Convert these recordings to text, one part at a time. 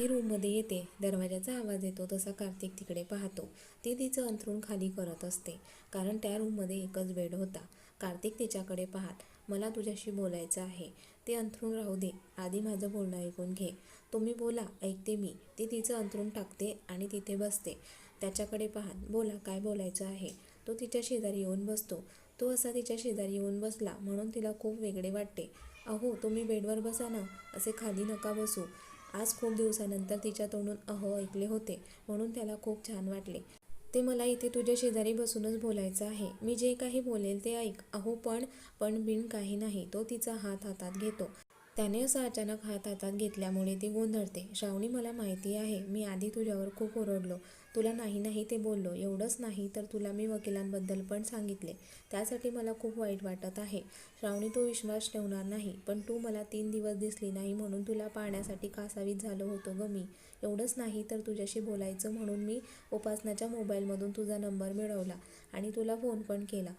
ती रूममध्ये येते. दरवाजाचा आवाज येतो तसा कार्तिक तिकडे पाहतो. ती तिचं अंथरूण खाली करत असते कारण त्या रूममध्ये एकच बेड होता. कार्तिक तिच्याकडे पाहत मला तुझ्याशी बोलायचं आहे. ते अंथरूण राहू दे. आधी माझं बोलणं ऐकून घे. तुम्ही बोला ऐकते मी ती तिचं अंथरूण टाकते आणि तिथे बसते. त्याच्याकडे पाहत बोला काय बोलायचं आहे तो तिच्या शेजारी येऊन बसतो. तो असा तिच्या शेजारी येऊन बसला म्हणून तिला खूप वेगळे वाटते. अहो तुम्ही बेडवर बसा ना. असे खाली नका बसू. आज खूप दिवसानंतर तिच्या तोंडून अहो ऐकले होते म्हणून त्याला खूप छान वाटले. ते मला इथे तुझ्या शेजारी बसूनच बोलायचं आहे. मी जे काही बोलेल ते ऐक. अहो पण पण बिन काही नाही. तो तिचा हात हातात घेतो. त्याने असं अचानक हात हातात घेतल्यामुळे ती गोंधळते. श्रावणी मला माहिती आहे. मी आधी तुझ्यावर खूप ओरडलो. तुला नाही नाही ते बोललो. एवढंच नाही तर तुला मी वकिलांबद्दल पण सांगितले. त्यासाठी मला खूप वाईट वाटत आहे. श्रावणी तो विश्वास ठेवणार नाही. पण तू मला तीन दिवस दिसली नाही म्हणून तुला पाहण्यासाठी कासावीत झालो होतो ग मी. एवढंच नाही तर तुझ्याशी बोलायचं म्हणून मी उपासनाच्या मोबाईलमधून तुझा नंबर मिळवला आणि तुला फोन पण केला.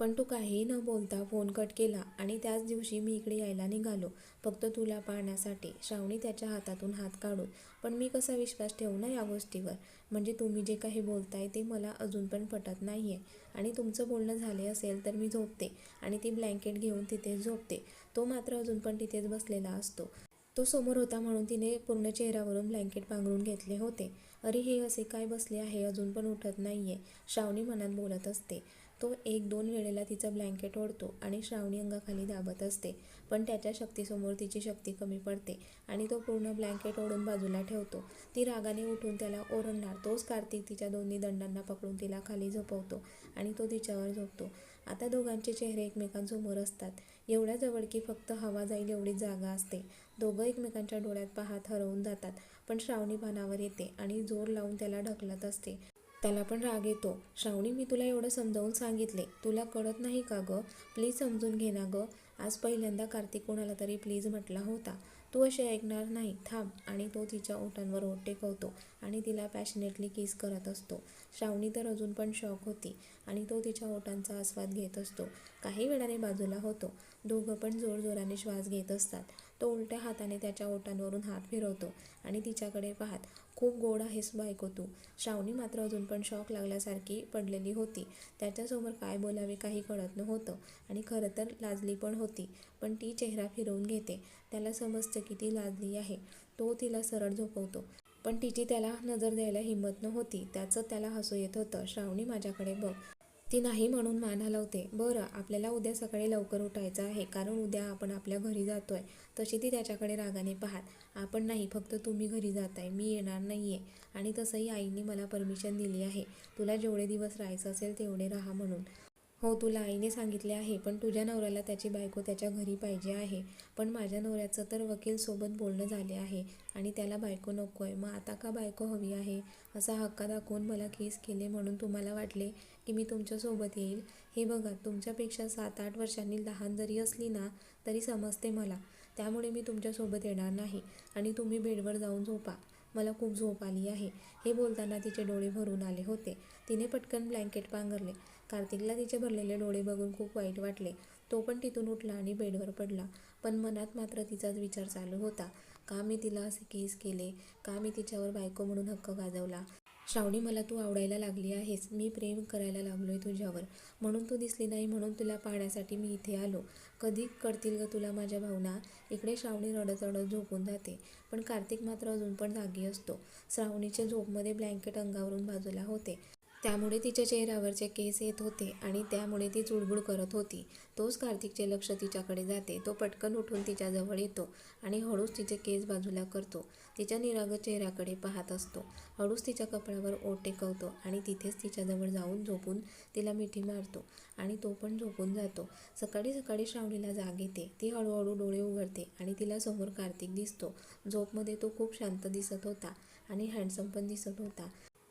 पण तू काहीही न बोलता फोन कट केला आणि त्याच दिवशी मी इकडे यायला निघालो. फक्त तुला पाहण्यासाठी. श्रावणी त्याच्या हातातून हात काढून पण मी कसा विश्वास ठेवू ना या गोष्टीवर? म्हणजे तुम्ही जे काही बोलताय ते मला अजून पण पटत नाही आहे आणि तुमचं बोलणं झाले असेल तर मी झोपते आणि ती ब्लँकेट घेऊन तिथेच झोपते. तो मात्र अजून पण तिथेच बसलेला असतो. तो समोर होता म्हणून तिने पूर्ण चेहऱ्यावरून ब्लँकेट पांघरून घेतले होते. अरे हे असे काय बसले आहे? अजून पण उठत नाही आहे श्रावणी मनात बोलत असते. तो एक दोन वेळेला तिचं ब्लँकेट ओढतो आणि श्रावणी अंगाखाली दाबत असते. पण त्याच्या शक्तीसमोर तिची शक्ती कमी पडते आणि तो पूर्ण ब्लँकेट ओढून बाजूला ठेवतो. ती रागाने उठून त्याला ओरडणार. तोच कार्तिक तिच्या दोन्ही दंडांना पकडून तिला खाली झोपवतो आणि तो तिच्यावर झोपतो. आता दोघांचे चेहरे एकमेकांसमोर असतात. एवढ्या जवळ की फक्त हवा जाईल एवढी जागा असते. दोघं एकमेकांच्या डोळ्यात पाहत हरवून जातात. पण श्रावणी भानावर येते आणि जोर लावून त्याला ढकलत असते. त्याला पण राग येतो. श्रावणी मी तुला एवढं समजावून सांगितले. तुला कळत नाही का गं? प्लीज समजून घे ना गं. आज पहिल्यांदा कार्तिक कोणाला तरी प्लीज म्हटला होता. तू असे ऐकणार नाही. थांब. आणि तो तिच्या ओठांवर ओठ टेकवतो आणि तिला पॅशनेटली किस करत असतो. श्रावणी तर अजून पण शॉक होती आणि तो तिच्या ओठांचा आस्वाद घेत असतो. काही वेळाने बाजूला होतो. दोघं पण जोरजोराने श्वास घेत असतात. तो उलट्या हाताने त्याच्या ओटांवरून हात फिरवतो. आणि तिच्याकडे पाहत खूप गोड आहेस बायको तू. श्रावणी मात्र अजून पण शॉक लागल्यासारखी पडलेली होती. त्याच्यासमोर काय बोलावे काही कळत नव्हतं. आणि खरं तर लाजली पण होती. पण ती चेहरा फिरवून घेते. त्याला समजतं की ती लाजली आहे. तो तिला सरळ झोपवतो. पण तिची त्याला नजर द्यायला हिंमत नव्हती. त्याचं त्याला हसू येत होतं. श्रावणी माझ्याकडे बघ. ती नाही म्हणून मान हलवते बरं आपल्याला उद्या सकाळी लवकर उठायचं आहे कारण उद्या आपण आपल्या घरी जातो आहे तशी ती त्याच्याकडे रागाने पाहात आपण नाही फक्त तुम्ही घरी जाताय मी येणार नाही आहे आणि तसंही आईने मला परमिशन दिली आहे. तुला जेवढे दिवस राहायचं असेल तेवढे राहा म्हणून. हो तुला आईने सांगितले आहे पण तुझ्या नवऱ्याला त्याची बायको त्याच्या घरी पाहिजे आहे. पण माझ्या नवऱ्याचं तर वकीलसोबत बोलणं झाले आहे आणि त्याला बायको नको आहे. मग आता का बायको हवी आहे? असा हक्का दाखवून मला केस केले म्हणून तुम्हाला वाटले की मी तुमच्यासोबत येईल? हे बघा तुमच्यापेक्षा सात आठ वर्षांनी लहान जरी असली ना तरी समजते मला. त्यामुळे मी तुमच्यासोबत येणार नाही आणि तुम्ही बेडवर जाऊन झोपा. मला खूप झोप आली आहे. हे बोलताना तिचे डोळे भरून आले होते. तिने पटकन ब्लँकेट पांघरले. कार्तिकला तिचे भरलेले डोळे बघून खूप वाईट वाटले. तो पण तिथून उठला आणि बेडवर पडला. पण मनात मात्र तिचाच विचार चालू होता. का मी तिला असे केस केले? का मी तिच्यावर बायको म्हणून हक्क गाजवला? श्रावणी मला तू आवडायला लागली आहेस. मी प्रेम करायला लागलोय तुझ्यावर. म्हणून तू दिसली नाही म्हणून तुला पाहण्यासाठी मी इथे आलो. कधी कळतील ग तुला माझ्या भावना? इकडे श्रावणी रडत रडत झोपून जाते. पण कार्तिक मात्र अजून पण जागी असतो. श्रावणीच्या झोपमध्ये ब्लँकेट अंगावरून बाजूला होते. त्यामुळे तिच्या चेहऱ्यावरचे केस येत होते आणि त्यामुळे ती चुळबुळ करत होती. तोच कार्तिकचे लक्ष तिच्याकडे जाते. तो पटकन उठून तिच्याजवळ येतो आणि हळूच तिचे केस बाजूला करतो. तिच्या निरागत चेहऱ्याकडे पाहत असतो. हळूच तिच्या कपड्यावर ओट टेकवतो आणि तिथेच तिच्याजवळ जाऊन झोपून तिला मिठी मारतो आणि तो पण झोपून जातो. सकाळी सकाळी श्रावणीला जाग येते. ती हळूहळू डोळे उघडते आणि तिला समोर कार्तिक दिसतो. झोपमध्ये तो खूप शांत दिसत होता आणि हँडसम पण दिसत होता.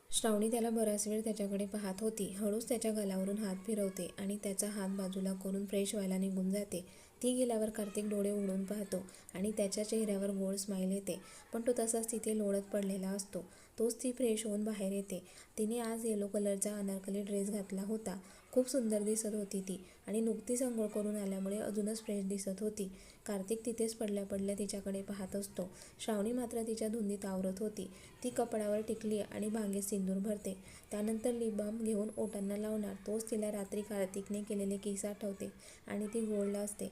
श्रावणी त्याला बराच वेळ त्याच्याकडे पाहत होती. हळूच त्याच्या गालावरून हात फिरवते आणि त्याचा हात बाजूला करून फ्रेश व्हायला निघून जाते. ती गेल्यावर कार्तिक डोळे उघडून पाहतो आणि त्याच्या चेहऱ्यावर गोड स्माईल येते. पण तो तसाच तिथे लोळत पडलेला असतो. तोच ती फ्रेश होऊन बाहेर येते. तिने आज येलो कलरचा अनारकली ड्रेस घातला होता. खूप सुंदर दिसत होती ती. आणि नुकतीच आंघोळ करून आल्यामुळे अजूनच फ्रेश दिसत होती. कार्तिक तिथेच पडल्या पडल्या तिच्याकडे पाहत असतो. श्रावणी मात्र तिच्या धुंदीत आवरत होती. ती कपड्यावर टिकली आणि भांगे सिंदूर भरते. त्यानंतर लिबाम घेऊन ओटांना लावणार तोच तिला रात्री कार्तिकने केलेले केस आठवते आणि ती गोळला असते.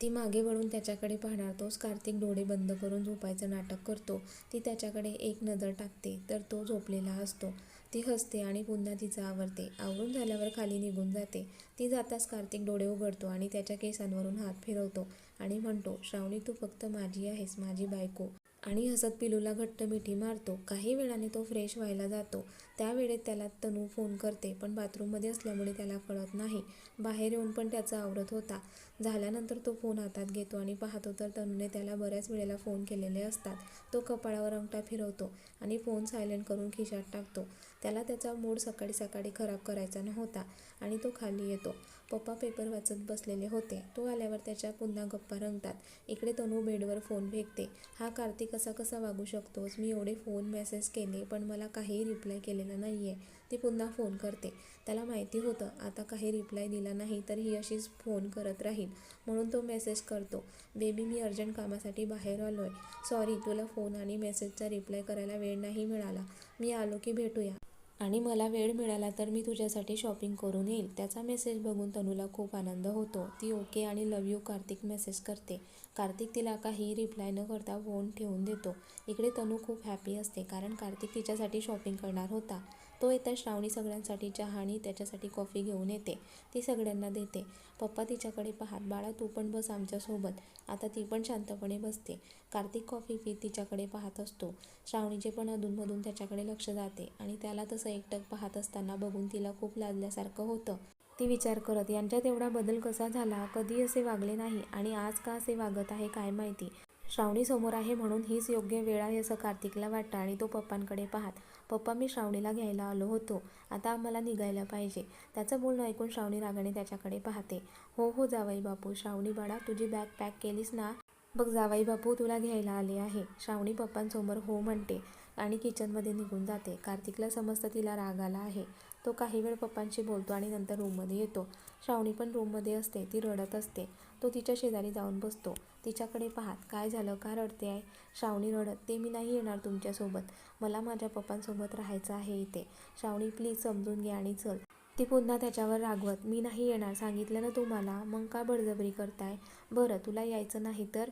ती मागे वळून त्याच्याकडे पाहणार तोच कार्तिक डोळे बंद करून झोपायचं नाटक करतो. ती त्याच्याकडे एक नजर टाकते तर तो झोपलेला असतो. ती हसते आणि पुन्हा तिचं आवरते. आवरून झाल्यावर खाली निघून जाते. ती जाताच कार्तिक डोळे उघडतो आणि त्याच्या केसांवरून हात फिरवतो आणि म्हणतो श्रावणी तू फक्त माझी आहेस माझी बायको. आणि हसत पिलूला घट्ट मिठी मारतो. काही वेळाने तो फ्रेश व्हायला जातो. त्यावेळेत त्याला तनू फोन करते पण बाथरूममध्ये असल्यामुळे त्याला कळत नाही. बाहेर येऊन पण त्याचा आवरत होता. झाल्यानंतर तो फोन हातात घेतो आणि पाहतो तर तनूने त्याला बऱ्याच वेळेला फोन केलेले असतात. तो कपाळावर अंगठा फिरवतो आणि फोन सायलेंट करून खिशात टाकतो. त्याला त्याचा मूड सकाळी सकाळी खराब करायचा नव्हता आणि तो खाली येतो. पप्पा पेपर वाचत बसलेले होते. तो आल्यावर त्याच्या पुन्हा गप्पा रंगतात. इकडे तनू बेडवर फोन फेकते. हा कार्तिक असा कसा वागू शकतोस? मी एवढे फोन मेसेज केले पण मला काहीही रिप्लाय केलेला नाही आहे ती पुन्हा फोन करते. त्याला माहिती होतं आता काही रिप्लाय दिला नाही तर ही अशीच फोन करत राहील. म्हणून तो मेसेज करतो. बेबी मी अर्जंट कामासाठी बाहेर आलो आहे सॉरी तुला फोन आणि मेसेजचा रिप्लाय करायला वेळ नाही मिळाला. मी आलो की भेटूया. आणि मला वेळ मिळाला तर मी तुझ्यासाठी शॉपिंग करून येईल. त्याचा मेसेज बघून तनूला खूप आनंद होतो. ती ओके आणि लव यू कार्तिक मेसेज करते. कार्तिक तिला काही रिप्लाय न करता फोन ठेवून देतो. इकडे तनू खूप हॅपी असते कारण कार्तिक तिच्यासाठी शॉपिंग करणार होता. तो येता श्रावणी सगळ्यांसाठी चहा आणि त्याच्यासाठी कॉफी घेऊन येते. ती सगळ्यांना देते. पप्पा तिच्याकडे पाहत बाळा तू पण बस आमच्यासोबत आता ती पण शांतपणे बसते. कार्तिक कॉफी पीत तिच्याकडे पाहत असतो. श्रावणीचे पण अधूनमधून त्याच्याकडे लक्ष जाते आणि त्याला तसं एकटक पाहत असताना बघून तिला खूप लाजल्यासारखं होतं. ती विचार करत यांच्यात एवढा बदल कसा झाला? कधी असे वागले नाही आणि आज का असे वागत आहे काय माहिती? श्रावणी समोर आहे म्हणून हीच योग्य वेळ आहे असं कार्तिकला वाटतं आणि तो पप्पांकडे पाहत पप्पा मी श्रावणीला घ्यायला आलो होतो. आता आम्हाला निघायला पाहिजे. त्याचं बोलणं ऐकून श्रावणी रागाने त्याच्याकडे पाहते. हो हो जावाई बापू श्रावणी बाळा तुझी बॅग पॅक केलीस ना? बघ जावाई बापू तुला घ्यायला आले आहे. श्रावणी पप्पांसमोर हो म्हणते आणि किचनमध्ये निघून जाते. कार्तिकला समजतं तिला राग आला आहे. तो काही वेळ पप्पांशी बोलतो आणि नंतर रूममध्ये येतो. श्रावणी पण रूममध्ये असते. ती रडत असते. तो तिच्या शेजारी जाऊन बसतो. तिच्याकडे पाहात काय झालं का रडते आहे श्रावणी रडत ते मी नाही येणार तुमच्यासोबत. मला माझ्या पप्पांसोबत राहायचं आहे इथे. श्रावणी प्लीज समजून घ्या आणि चल. ती पुन्हा त्याच्यावर रागवत मी नाही येणार सांगितलं ना तुम्हाला मग का बळजबरी करताय? बरं तुला यायचं नाही तर?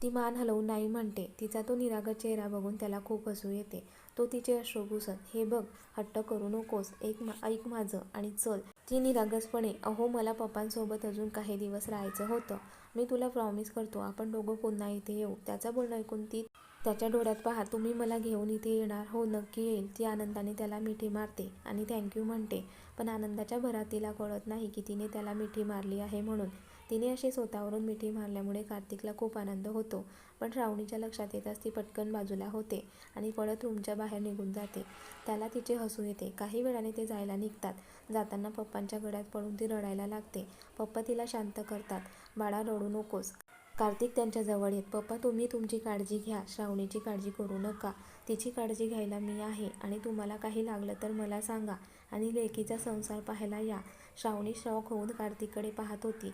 ती मान हलवून नाही म्हणते. तिचा तो निरागस चेहरा बघून त्याला खूप हसू येते. तो तिचे अश्रू पुसत हे बघ हट्ट करू नकोस एक मा ऐक माझं आणि चल. ती निरागसपणे अहो मला पप्पांसोबत अजून काही दिवस राहायचं होतं. मी तुला प्रॉमिस करतो आपण दोघं पुन्हा इथे येऊ. त्याचं बोलणं ऐकून ती त्याच्या डोळ्यात पहा तुम्ही मला घेऊन इथे येणार? हो नक्की येईल. ती आनंदाने त्याला मिठी मारते आणि थँक्यू म्हणते. पण आनंदाच्या भरात तिला कळत नाही की तिने त्याला मिठी मारली आहे म्हणून. तिने अशी स्वतःवरून मिठी मारल्यामुळे कार्तिकला खूप आनंद होतो. पण श्रावणीच्या लक्षात येताच ती पटकन बाजूला होते आणि पळत रूमच्या बाहेर निघून जाते. त्याला तिचे हसू येते. काही वेळाने ते जायला निघतात. जाताना पप्पांच्या गळ्यात पडून ती रडायला लागते. पप्पा तिला शांत करतात. बाळा रडू नकोस. कार्तिक त्यांच्या जवळ येत. पप्पा तुम्ही तुमची काळजी घ्या. श्रावणीची काळजी करू नका. तिची काळजी घ्यायला मी आहे आणि तुम्हाला काही लागलं तर मला सांगा आणि लेकीचा संसार पाहायला या. श्रावणी शॉक होऊन कार्तिककडे पाहत होती.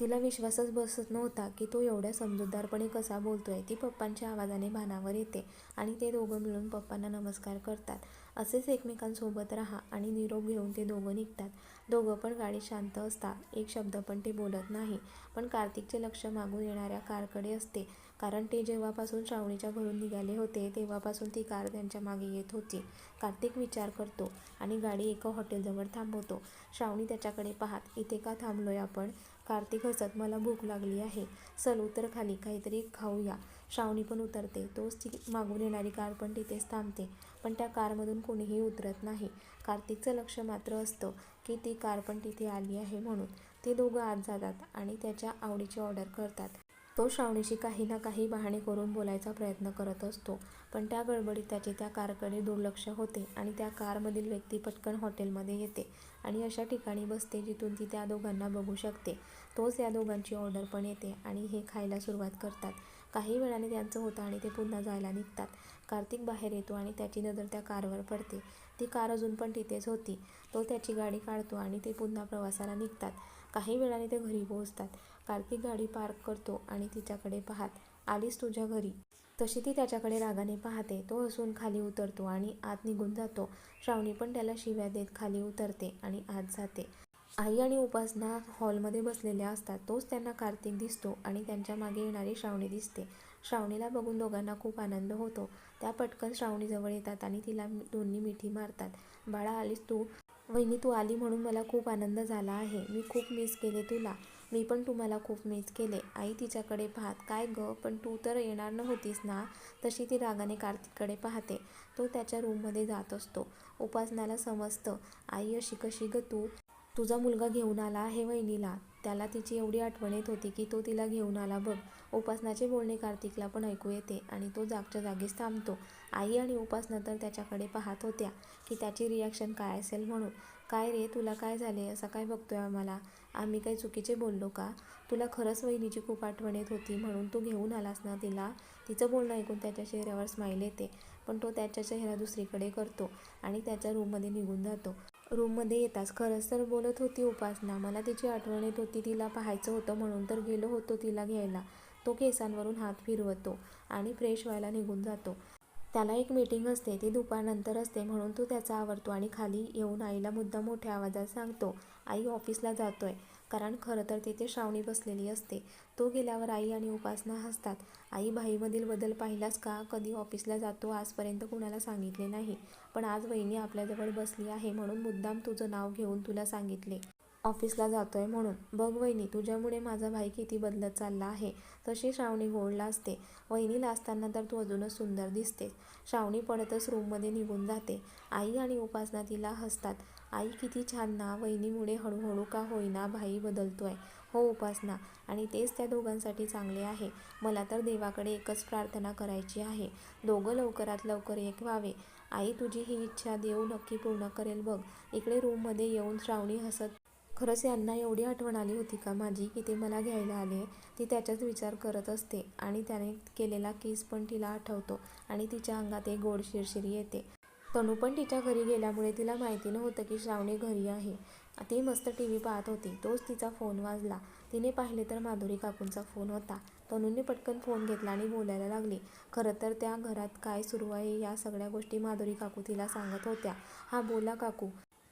तिला विश्वासच बसत नव्हता की तो एवढ्या समजूतदारपणे कसा बोलतोय. ती पप्पांच्या आवाजाने भानावर येते आणि ते दोघं मिळून पप्पांना नमस्कार करतात. असेच एकमेकांसोबत राहा आणि निरोप घेऊन ते दोघं निघतात. दोघं पण गाडी शांत असतात एक शब्द पण ते बोलत नाही. पण कार्तिकचे लक्ष मागून येणाऱ्या कारकडे असते. कारण ते जेव्हापासून श्रावणीच्या घरून निघाले होते तेव्हापासून ती कार त्यांच्या मागे येत होती. कार्तिक विचार करतो आणि गाडी एका हॉटेलजवळ थांबवतो. श्रावणी त्याच्याकडे पाहत इथे का थांबलोय आपण? कार्तिक हसत मला भूक लागली आहे. चल उतर खाली काहीतरी खाऊया. श्रावणी पण उतरते. तोच ती मागून येणारी कार पण तिथेच थांबते. पण त्या कारमधून कोणीही उतरत नाही. कार्तिकचं लक्ष मात्र असतं की ती कार पण तिथे आली आहे म्हणून. ते दोघं आत जातात आणि त्याच्या आवडीची ऑर्डर करतात. तो श्रावणीशी काही ना काही बहाणे करून बोलायचा प्रयत्न करत असतो. पण त्या गडबडीत त्याचे त्या कारकडे दुर्लक्ष होते आणि त्या कारमधील व्यक्ती पटकन हॉटेलमध्ये येते आणि अशा ठिकाणी बसते जिथून ती त्या दोघांना बघू शकते. तोच या दोघांची ऑर्डर पण येते आणि हे खायला सुरुवात करतात. काही वेळाने त्यांचं होतं आणि ते पुन्हा जायला निघतात. कार्तिक बाहेर येतो आणि त्याची नजर त्या कारवर पडते. ती कार अजून पण तिथेच होती. तो त्याची गाडी काढतो आणि ते पुन्हा प्रवासाला निघतात. काही वेळाने ते घरी पोहोचतात. कार्तिक गाडी पार्क करतो आणि तिच्याकडे पाहत आलीस तुझ्या घरी. तशी ती त्याच्याकडे रागाने पाहते. तो हसून खाली उतरतो आणि आत निघून जातो. श्रावणी पण त्याला शिव्या देत खाली उतरते आणि आत जाते. आई आणि उपासना हॉलमध्ये बसलेल्या असतात. तोच त्यांना कार्तिक दिसतो आणि त्यांच्या मागे येणारी श्रावणी दिसते. श्रावणीला बघून दोघांना खूप आनंद होतो. त्या पटकन श्रावणीजवळ येतात आणि तिला दोन्ही मिठी मारतात. बाळा आलीस तू? वहिनी तू आली म्हणून मला खूप आनंद झाला आहे. मी खूप मिस केले तुला. मी पण तुम्हाला खूप मिस केले. आई तिच्याकडे पाहत काय ग पण तू तर येणार नव्हतीस ना? तशी ती रागाने कार्तिककडे पाहते. तो त्याच्या रूममध्ये जात असतो. उपासनाला समजतं. आई अशी कशी ग तू? तुझा मुलगा घेऊन आला आहे वहिनीला. त्याला तिची एवढी आठवण येत होती की तो तिला घेऊन आला बघ. उपासनाचे बोलणे कार्तिकला पण ऐकू येते आणि तो जागच्या जागीच थांबतो. आई आणि उपासना तर त्याच्याकडे पाहत होत्या की त्याची रिॲक्शन काय असेल म्हणून. काय रे तुला काय झाले असं काय बघतोय आम्हाला? आम्ही काही चुकीचे बोललो का? तुला खरंच वहिनीची खूप आठवण येत होती म्हणून तू घेऊन आलास ना तिला? तिचं बोलणं ऐकून त्याच्या चेहऱ्यावर स्माईल येते पण तो त्याच्या चेहरा दुसरीकडे करतो आणि त्याच्या रूममध्ये निघून जातो. रूममध्ये येताच खरंच तर बोलत होती उपासना मला तिची आठवण येत होती तिला पाहायचं होतं म्हणून तर गेलो होतो तिला घ्यायला. तो केसांवरून हात फिरवतो आणि फ्रेश व्हायला निघून जातो. त्याला एक मीटिंग असते ती दुपारनंतर असते म्हणून तो त्याचा आवडतो आणि खाली येऊन आईला मुद्दा मोठ्या आवाजात सांगतो आई ऑफिसला जातोय. कारण खरं तर तिथे श्रावणी बसलेली असते. तो गेल्यावर आई आणि उपासना हसतात. आई भाईमधील बदल पाहिलास का? कधी ऑफिसला जातो? आजपर्यंत कुणाला सांगितले नाही. पण आज वहिनी आपल्याजवळ बसली आहे म्हणून मुद्दाम तुझं नाव घेऊन तुला सांगितले. ऑफिसला जातोय म्हणून. बघ वहिनी तुझ्यामुळे माझा भाई किती बदलत चालला आहे. तशी श्रावणी गोडला असते. वहिनीला असताना तर तू अजूनच सुंदर दिसते श्रावणी पडतच रूममध्ये निघून जाते. आई आणि उपासना तिला हसतात. आई किती छान ना वहिनीमुळे हळूहळू का होईना भाई बदलतोय. हो उपासना. आणि तेच त्या दोघांसाठी चांगले आहे. मला तर देवाकडे एकच प्रार्थना करायची आहे. दोघं लवकरात लवकर एक व्हावे. आई तुझी ही इच्छा देव नक्की पूर्ण करेल बघ. इकडे रूममध्ये येऊन श्रावणी हसत खरंच यांना एवढी आठवण आली होती का माझी की ते मला घ्यायला आले ती त्याचाच विचार करत असते आणि त्याने केलेला केस पण तिला आठवतो आणि तिच्या अंगात एक गोड शिरशिरी येते. तनू पण तिच्या घरी गेल्यामुळे तिला माहिती नव्हतं की श्रावणी घरी आहे. ती मस्त टी व्ही पाहत होती. तोच तिचा फोन वाजला. तिने पाहिले तर माधुरी काकूंचा फोन होता. तनूने पटकन फोन घेतला आणि बोलायला लागली. खरं तर त्या घरात काय सुरू आहे या सगळ्या गोष्टी माधुरी काकू तिला सांगत होत्या. हा बोला काकू.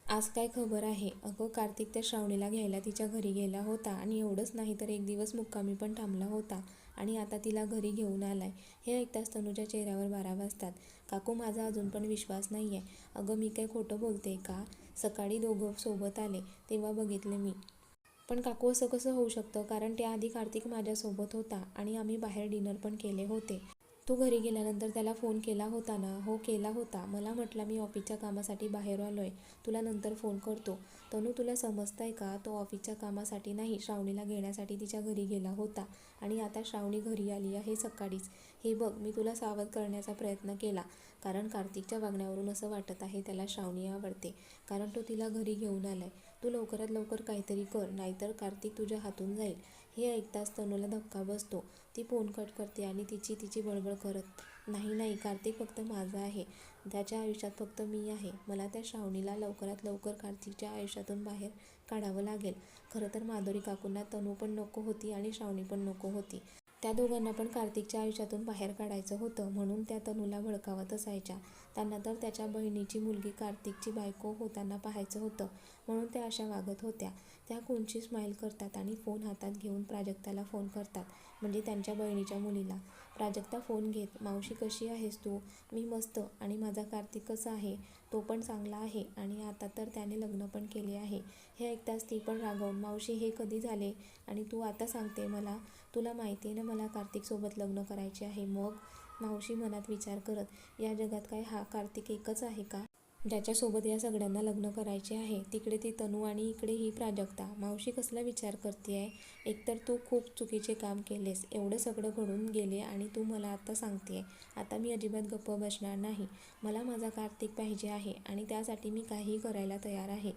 आज काय खबर आहे? अगं कार्तिक त्या श्रावणीला घ्यायला तिच्या घरी गेला होता आणि एवढंच नाही तर एक दिवस मुक्कामी पण थांबला होता आणि आता तिला घरी घेऊन आलाय. हे ऐकताच तनुच्या चेहऱ्यावर बारा वाजतात. काकू माझा अजून पण विश्वास नाही आहे अगं मी काय खोटं बोलते का? सकाळी दोघं सोबत आले तेव्हा बघितले मी. पण काकू असं कसं होऊ शकतं? कारण त्याआधी कार्तिक माझ्यासोबत होता आणि आम्ही बाहेर डिनर पण केले होते. तू घरी गेल्यानंतर त्याला फोन केला होता ना? हो केला होता. मला म्हटला मी ऑफिसच्या कामासाठी बाहेर आलो आहे तुला नंतर फोन करतो. तनू तुला समजतंय का? तो ऑफिसच्या कामासाठी नाही श्रावणीला घेण्यासाठी तिच्या घरी गेला होता. आणि आता श्रावणी घरी आली आहे सकाळीच. हे बघ मी तुला सावध करण्याचा प्रयत्न केला. कारण कार्तिकच्या वागण्यावरून असं वाटत आहे त्याला श्रावणी आवडते. कारण तो तिला घरी घेऊन आलाय. तू लवकरात लवकर काहीतरी कर नाहीतर कार्तिक तुझ्या हातून जाईल. हे ऐकताच तनूला धक्का बसतो. ती फोन कट करते आणि तिची तिची बळबळ करत नाही नाही कार्तिक फक्त माझा आहे. त्याच्या आयुष्यात फक्त मी आहे मला त्या श्रावणीला लवकरात लवकर कार्तिकच्या आयुष्यातून बाहेर काढावं लागेल. खरं तर माधुरी काकूंना तनू पण नको होती आणि श्रावणी पण नको होती. त्या दोघांना पण कार्तिकच्या आयुष्यातून बाहेर काढायचं होतं म्हणून त्या तनूला भडकावत असायच्या. त्यांना तर त्याच्या बहिणीची मुलगी कार्तिकची बायको होताना पाहायचं होतं म्हणून त्या अशा वागत होत्या. त्या कोणची स्माईल करतात आणि फोन हातात घेऊन प्राजक्ताला फोन करतात म्हणजे त्यांच्या बहिणीच्या मुलीला. प्राजक्ता फोन घेत मावशी कशी आहेस तू? मी मस्त आणि माझा कार्तिक कसा आहे? तो पण चांगला आहे आणि आता तर त्याने लग्न पण केले आहे. हे ऐकताच ती पण रागवून मावशी हे कधी झाले? आणि तू आता सांगते मला? तुला माहिती आहे ना मला कार्तिकसोबत लग्न करायचे आहे. मग मावशी मनात विचार करत या जगात काय हा कार्तिक एकच आहे का? ज्याच्यासोबत या सगळ्यांना लग्न करायचे आहे. तिकडे ती तनू आणि इकडे ही प्राजक्ता. मावशी कसला विचार करते आहे एकतर तू खूप चुकीचे काम केलेस. एवढं सगळं घडून गेले आणि तू मला आता सांगते आता मी अजिबात गप्प बसणार नाही. मला माझा कार्तिक पाहिजे आहे आणि त्यासाठी मी काहीही करायला तयार आहे.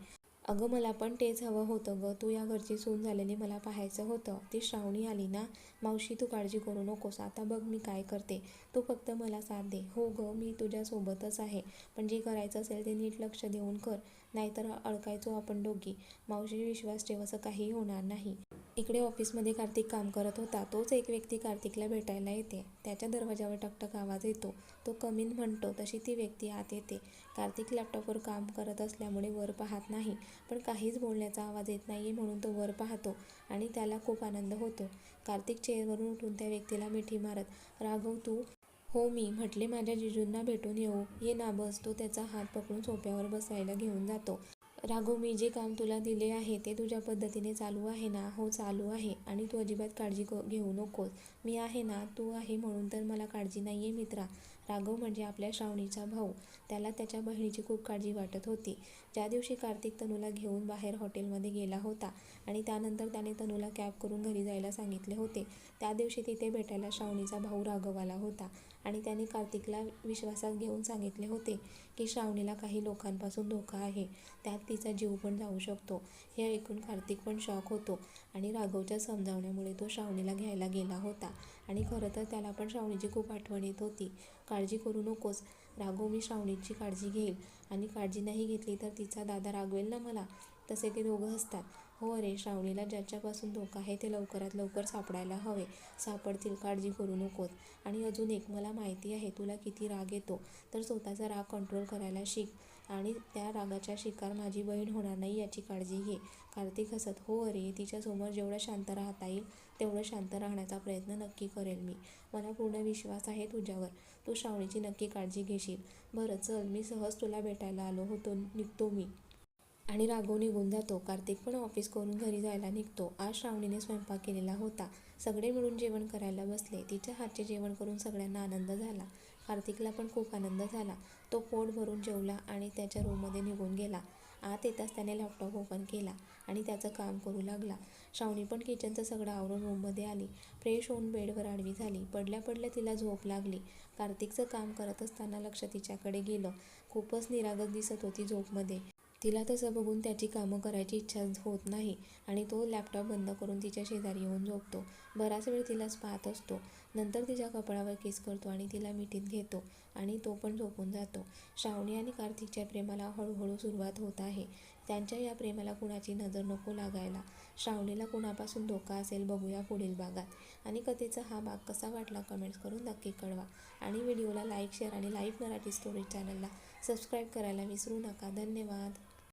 अगं मला पण तेच हवं होतं गं. तू या घरची सून झालेली मला पाहायचं होतं. ती श्रावणी आली ना? मावशी तू काळजी करू नकोस. आता बघ मी काय करते. तू फक्त मला साथ दे. हो गं मी तुझ्यासोबतच आहे. पण जे करायचं असेल ते नीट लक्ष देऊन कर. नाहीतर अडकायचो आपण दोघी. मावशी विश्वास ठेव असं काही होणार नाही. इकडे ऑफिसमध्ये कार्तिक काम करत होता. तोच एक व्यक्ती कार्तिकला भेटायला येते. त्याच्या दरवाजावर टकटक आवाज येतो. तो कमीन म्हणतो तशी ती व्यक्ती आत येते. कार्तिक लॅपटॉपवर काम करत असल्यामुळे वर पाहत नाही पण काहीच बोलण्याचा आवाज येत नाही म्हणून तो वर पाहतो आणि त्याला खूप आनंद होतो. कार्तिक चेअरवरून उठून त्या व्यक्तीला मिठी मारत राघव तू? हो मी. म्हटले माझ्या जिजूंना भेटून येऊ. ये ना बस. तो त्याचा हात पकडून सोप्यावर बसायला घेऊन जातो. राघू मी जे काम तुला दिले आहे ते तुझ्या पद्धतीने चालू आहे ना? हो चालू आहे. आणि तू अजिबात काळजी क घेऊ नकोस. मी आहे ना? तू आहे म्हणून तर मला काळजी नाही आहे मित्रा. राघव म्हणजे आपल्या श्रावणीचा भाऊ. त्याला त्याच्या बहिणीची खूप काळजी वाटत होती. ज्या दिवशी कार्तिक तनूला घेऊन बाहेर हॉटेलमध्ये गेला होता आणि त्यानंतर त्याने तनूला कॅब करून घरी जायला सांगितले होते त्या दिवशी तिथे भेटायला श्रावणीचा भाऊ राघव आला होता आणि त्याने कार्तिकला विश्वासात घेऊन सांगितले होते की श्रावणीला काही लोकांपासून धोका आहे. त्यात तिचा जीव पण जाऊ शकतो. हे ऐकून कार्तिक पण शॉक होतो. आणि राघवच्या समजावण्यामुळे तो श्रावणीला घ्यायला गेला होता. आणि खरं तर त्याला पण श्रावणीची खूप आठवण येत होती. काळजी करू नकोस राघव मी श्रावणीची काळजी घेईल. आणि काळजी नाही घेतली तर तिचा दादा रागवेल ना मला? तसे ते दोघं असतात हो अरे श्रावणीला ज्याच्यापासून धोका आहे ते लवकरात लवकर सापडायला हवे. सापडतील काळजी करू नकोस. आणि अजून एक मला माहिती आहे तुला किती राग येतो? तर स्वतःचा राग कंट्रोल करायला शिक. आणि त्या रागाच्या शिकार माझी बहीण होणार नाही याची काळजी घे. कार्तिक हसत हो अरे तिच्यासमोर जेवढं शांत राहता येईल तेवढं शांत राहण्याचा प्रयत्न नक्की करेल मी. मला पूर्ण विश्वास आहे तुझ्यावर. तू श्रावणीची नक्की काळजी घेशील. बरं चल मी सहज तुला भेटायला आलो होतो निघतो मी. आणि राघव निघून जातो. कार्तिक पण ऑफिस करून घरी जायला निघतो. आज श्रावणीने स्वयंपाक केलेला होता. सगळे मिळून जेवण करायला बसले. तिच्या हातचे जेवण करून सगळ्यांना आनंद झाला. कार्तिकला पण खूप आनंद झाला. तो पोट भरून जेवला आणि त्याच्या रूममध्ये निघून गेला. आत येताच त्याने लॅपटॉप ओपन केला आणि त्याचं काम करू लागला. श्रावणी पण किचनचं सगळं आवरून रूममध्ये आली. फ्रेश होऊन बेडवर आडवी झाली. पडल्या पडल्या तिला झोप लागली. कार्तिकचं काम करत असताना लक्ष तिच्याकडे गेलं. खूपच निरागस दिसत होती झोपमध्ये. तिला तसं बघून त्याची कामं करायची इच्छा होत नाही आणि तो लॅपटॉप बंद करून तिच्या शेजारी येऊन झोपतो. बराच वेळ तिलाच पाहत असतो. नंतर तिच्या कपाळावर केस करतो आणि तिला मिठीत घेतो आणि तो पण झोपून जातो. श्रावणी आणि कार्तिकच्या प्रेमाला हळूहळू सुरुवात होत आहे. त्यांच्या या प्रेमाला कुणाची नजर नको लागायला. श्रावणीला कुणापासून धोका असेल बघूया पुढील भागात. आणि कथेचा हा भाग कसा वाटला कमेंट्स करून नक्की कळवा. आणि व्हिडिओला लाईक शेअर आणि लाईव्ह मराठी स्टोरी चॅनलला सबस्क्राईब करायला विसरू नका. धन्यवाद.